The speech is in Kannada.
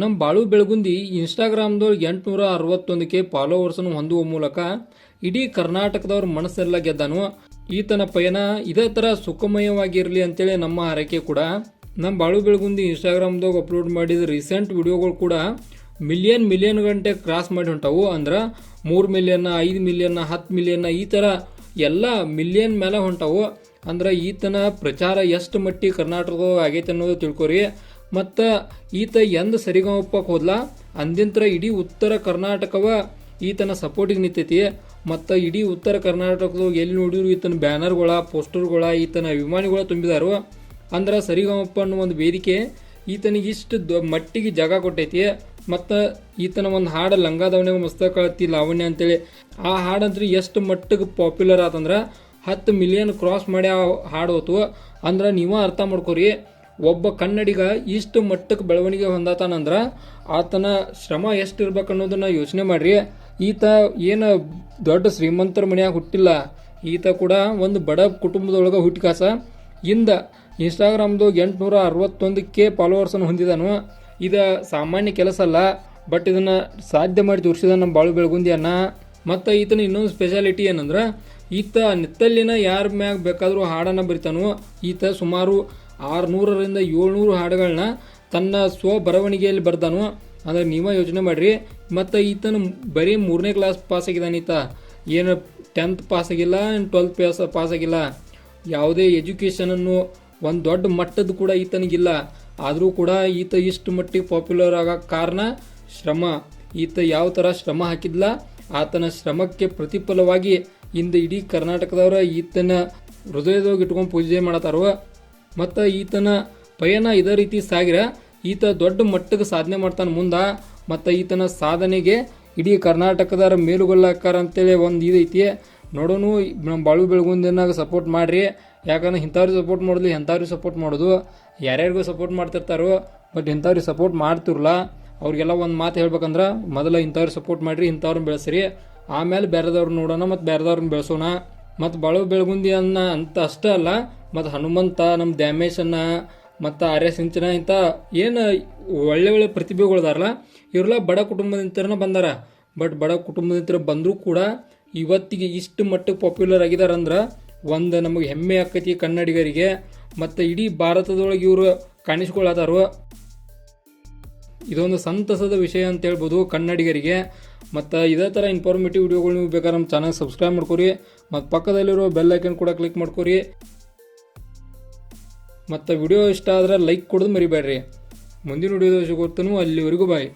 ನಮ್ಮ ಬಾಳು ಬೆಳಗುಂದಿ ಇನ್ಸ್ಟಾಗ್ರಾಮ್ದೊಳಗೆ ಎಂಟುನೂರ ಅರವತ್ತೊಂದಕ್ಕೆ ಫಾಲೋವರ್ಸನ್ನು ಹೊಂದುವ ಮೂಲಕ ಇಡೀ ಕರ್ನಾಟಕದವ್ರ ಮನಸ್ಸೆಲ್ಲ ಗೆದ್ದಾನು. ಈತನ ಪಯಣ ಇದೇ ಥರ ಸುಖಮಯವಾಗಿರಲಿ ಅಂತೇಳಿ ನಮ್ಮ ಹರಕೆ ಕೂಡ. ನಮ್ಮ ಬಾಳು ಬೆಳಗುಂದಿ ಇನ್ಸ್ಟಾಗ್ರಾಮ್ದಾಗ ಅಪ್ಲೋಡ್ ಮಾಡಿದ ರೀಸೆಂಟ್ ವಿಡಿಯೋಗಳು ಕೂಡ ಮಿಲಿಯನ್ ಮಿಲಿಯನ್ ಗಂಟೆ ಕ್ರಾಸ್ ಮಾಡಿ ಹೊಂಟವು. ಅಂದ್ರೆ ಮೂರು ಮಿಲಿಯನ್ ಐದು ಮಿಲಿಯನ್ ಹತ್ತು ಮಿಲಿಯನ್ ಈ ಥರ ಎಲ್ಲ ಮಿಲಿಯನ್ ಮೇಲೆ ಹೊಂಟಾವು. ಅಂದ್ರೆ ಈತನ ಪ್ರಚಾರ ಎಷ್ಟು ಮಟ್ಟಿಗೆ ಕರ್ನಾಟಕದಾಗ ಆಗೈತೆ ಅನ್ನೋದು ತಿಳ್ಕೊರಿ. ಮತ್ತು ಈತ ಎಂದ ಸರಿಗಮಪ್ಪಕ್ಕೆ ಹೋದ್ಲ? ಅಂದಿಂತ್ರ ಇಡೀ ಉತ್ತರ ಕರ್ನಾಟಕವ ಈತನ ಸಪೋರ್ಟಿಗೆ ನಿಂತೈತಿ. ಮತ್ತು ಇಡೀ ಉತ್ತರ ಕರ್ನಾಟಕದಾಗ ಎಲ್ಲಿ ನೋಡಿದ್ರು ಈತನ ಬ್ಯಾನರ್ಗಳ, ಪೋಸ್ಟರ್ಗಳ, ಈತನ ಅಭಿಮಾನಿಗಳ ತುಂಬಿದಾರು. ಅಂದ್ರೆ ಸರಿಗಮಪ್ಪ ಅನ್ನೋ ಒಂದು ವೇದಿಕೆ ಈತನಿಗೆ ಇಷ್ಟು ದೊ, ಮಟ್ಟಿಗೆ ಜಾಗ ಕೊಟ್ಟೈತಿ. ಮತ್ತು ಈತನ ಒಂದು ಹಾಡು ಲಂಗಾದವನಿಗೆ ಮಸ್ತ ಕಳತಿ ಲಾವಣ್ಯ ಅಂತೇಳಿ. ಆ ಹಾಡಂದ್ರೆ ಎಷ್ಟು ಮಟ್ಟಿಗೆ ಪಾಪ್ಯುಲರ್ ಆತಂದ್ರೆ ಹತ್ತು ಮಿಲಿಯನ್ ಕ್ರಾಸ್ ಮಾಡಿ ಆ ಹಾಡು ಹೋತು ಅಂದ್ರೆ ನೀವು ಅರ್ಥ ಮಾಡ್ಕೊರಿ. ಒಬ್ಬ ಕನ್ನಡಿಗ ಇಷ್ಟು ಮಟ್ಟಕ್ಕೆ ಬೆಳವಣಿಗೆ ಹೊಂದಾತಾನಂದ್ರೆ ಆತನ ಶ್ರಮ ಎಷ್ಟು ಇರ್ಬೇಕು ಅನ್ನೋದನ್ನ ಯೋಚನೆ ಮಾಡ್ರಿ. ಈತ ಏನು ದೊಡ್ಡ ಶ್ರೀಮಂತರ ಮನೆಯಾಗ ಹುಟ್ಟಿಲ್ಲ. ಈತ ಕೂಡ ಒಂದು ಬಡ ಕುಟುಂಬದೊಳಗೆ ಹುಟ್ಟಿಕಾಸ. ಇಂದ ಇನ್ಸ್ಟಾಗ್ರಾಮ್ದು ಎಂಟುನೂರ ಅರವತ್ತೊಂದು ಕೆ ಫಾಲೋವರ್ಸನ್ನು ಹೊಂದಿದಾನು. ಇದು ಸಾಮಾನ್ಯ ಕೆಲಸ ಅಲ್ಲ ಬಟ್ ಇದನ್ನ ಸಾಧ್ಯ ಮಾಡಿ ತೋರಿಸಿದ ನಮ್ಮ ಬಾಳು ಬೆಳಗುಂದಿಯನ್ನ. ಮತ್ತು ಈತನ ಇನ್ನೊಂದು ಸ್ಪೆಷಾಲಿಟಿ ಏನಂದ್ರೆ, ಈತ ನಿತ್ತಲ್ಲಿನ ಯಾರ ಮ್ಯಾಗ ಬೇಕಾದರೂ ಹಾಡನ್ನು ಬರಿತಾನೋ. ಈತ ಸುಮಾರು ಆರುನೂರರಿಂದ ಏಳ್ನೂರು ಹಾಡುಗಳನ್ನ ತನ್ನ ಸ್ವ ಬರವಣಿಗೆಯಲ್ಲಿ ಬರ್ದಾನು. ಅಂದರೆ ನೀವೇ ಯೋಚನೆ ಮಾಡಿರಿ. ಮತ್ತು ಈತನ ಬರೀ ಮೂರನೇ ಕ್ಲಾಸ್ ಪಾಸ್ ಆಗಿದ್ದಾನೆ ಈತ. ಏನು ಟೆಂತ್ ಪಾಸ್ ಆಗಿಲ್ಲ ಟ್ವೆಲ್ತ್ ಪಾಸ್ ಪಾಸ್ ಆಗಿಲ್ಲ. ಯಾವುದೇ ಎಜುಕೇಷನನ್ನು ಒಂದು ದೊಡ್ಡ ಮಟ್ಟದ ಕೂಡ ಈತನಿಗಿಲ್ಲ. ಆದರೂ ಕೂಡ ಈತ ಇಷ್ಟು ಮಟ್ಟಿಗೆ ಪಾಪ್ಯುಲರ್ ಆಗೋಕ್ಕೆ ಕಾರಣ ಶ್ರಮ. ಈತ ಯಾವ ಥರ ಶ್ರಮ ಹಾಕಿದ್ಲ, ಆತನ ಶ್ರಮಕ್ಕೆ ಪ್ರತಿಫಲವಾಗಿ ಇಂದು ಇಡೀ ಕರ್ನಾಟಕದವರ ಈತನ ಹೃದಯದೊಳಗೆ ಇಟ್ಕೊಂಡು ಪೂಜೆ ಮಾಡತ್ತಾರೋ ಮತ್ತು ಈತನ ಪಯಣ ಇದೇ ರೀತಿ ಸಾಗಿರ. ಈತ ದೊಡ್ಡ ಮಟ್ಟಕ್ಕೆ ಸಾಧನೆ ಮಾಡ್ತಾನೆ ಮುಂದೆ, ಮತ್ತು ಈತನ ಸಾಧನೆಗೆ ಇಡೀ ಕರ್ನಾಟಕದವರ ಮೇಲುಗೊಳ್ಳಾಕಾರ ಅಂತೇಳಿ ಒಂದು ಇದೈತಿ ನೋಡೋನು ನಮ್ಮ ಬಾಳು ಬೆಳಗುಂದಿನಾಗ ಸಪೋರ್ಟ್ ಮಾಡಿರಿ. ಯಾಕಂದ್ರೆ ಇಂಥವ್ರಿಗೆ ಸಪೋರ್ಟ್ ಮಾಡೋದು ಎಂಥವ್ರಿಗೆ ಸಪೋರ್ಟ್ ಮಾಡೋದು. ಯಾರ್ಯಾರಿಗೂ ಸಪೋರ್ಟ್ ಮಾಡ್ತಿರ್ತಾರೋ ಬಟ್ ಇಂಥವ್ರಿಗೆ ಸಪೋರ್ಟ್ ಮಾಡ್ತಿರಲ್ಲ. ಅವ್ರಿಗೆಲ್ಲ ಒಂದು ಮಾತು ಹೇಳ್ಬೇಕಂದ್ರೆ ಮೊದಲು ಇಂಥವ್ರಿಗೆ ಸಪೋರ್ಟ್ ಮಾಡಿರಿ, ಇಂಥವ್ರನ್ನ ಬೆಳೆಸ್ರಿ. ಆಮೇಲೆ ಬೇರೆದವ್ರನ್ನ ನೋಡೋಣ ಮತ್ತು ಬೇರೆದವ್ರನ್ನ ಬೆಳೆಸೋಣ. ಮತ್ತು ಬಾಳು ಬೆಳಗುಂದಿ ಅನ್ನ ಅಂತ ಅಷ್ಟೇ ಅಲ್ಲ ಮತ್ತು ಹನುಮಂತ ನಮ್ಮ ದ್ಯಾಮೇಶನ್ನ ಮತ್ತು ಆರ್ಯ ಸಿಂಚನ ಇಂಥ ಏನು ಒಳ್ಳೆ ಒಳ್ಳೆ ಪ್ರತಿಭೆಗಳಿದಾರಲ್ಲ, ಇವರೆಲ್ಲ ಬಡ ಕುಟುಂಬದಿಂದನೇ ಬಂದಾರ. ಬಟ್ ಬಡ ಕುಟುಂಬದಿಂದ ಬಂದರೂ ಕೂಡ ಇವತ್ತಿಗೆ ಇಷ್ಟು ಮಟ್ಟಕ್ಕೆ ಪಾಪ್ಯುಲರ್ ಆಗಿದಾರಂದ್ರೆ ಒಂದು ನಮಗೆ ಹೆಮ್ಮೆ ಆಕೈತಿ ಕನ್ನಡಿಗರಿಗೆ, ಮತ್ತು ಇಡೀ ಭಾರತದೊಳಗೆ ಇವರು ಕಾಣಿಸ್ಕೊಳ್ಳಾತಾರು ಇದೊಂದು ಸಂತಸದ ವಿಷಯ ಅಂತ ಹೇಳ್ಬೋದು ಕನ್ನಡಿಗರಿಗೆ. ಮತ್ತು ಇದೇ ಥರ ಇನ್ಫಾರ್ಮೇಟಿವ್ ವಿಡಿಯೋಗಳು ನೀವು ಬೇಕಾದ್ರೆ ನಮ್ಮ ಚಾನಲ್ ಸಬ್ಸ್ಕ್ರೈಬ್ ಮಾಡ್ಕೊರಿ. ಮತ್ತು ಪಕ್ಕದಲ್ಲಿರೋ ಬೆಲ್ ಐಕನ್ ಕೂಡ ಕ್ಲಿಕ್ ಮಾಡ್ಕೊರಿ. ಮತ್ತು ವಿಡಿಯೋ ಇಷ್ಟ ಆದರೆ ಲೈಕ್ ಕೊಡೋದು ಮರಿಬೇಡ್ರಿ. ಮುಂದಿನ ವಿಡಿಯೋದ ಸಿಗುತ್ತನೂ ಅಲ್ಲಿವರೆಗೂ ಬಾಯ್